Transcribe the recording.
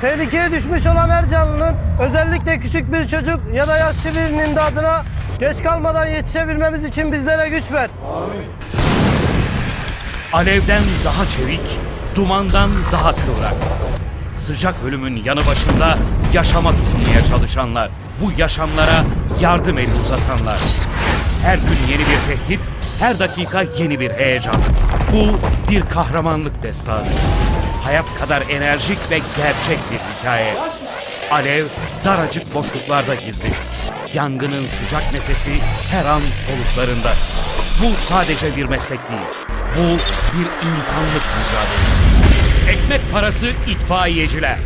Tehlikeye düşmüş olan her canlının özellikle küçük bir çocuk ya da yaşlı birinin imdadına geç kalmadan yetişebilmemiz için bizlere güç ver. Alevden daha çevik, dumandan daha kıvrak. Sıcak ölümün yanı başında yaşama tutunmaya çalışanlar. Bu yaşamlara yardım eli uzatanlar. Her gün yeni bir tehdit, her dakika yeni bir heyecan. Bu bir kahramanlık destanı. Hayat kadar enerjik ve gerçek bir hikaye. Alev daracık boşluklarda gizli. Yangının sıcak nefesi her an soluklarında. Bu sadece bir meslek değil. Bu bir insanlık mücadelesi. Ekmek parası itfaiyeciler.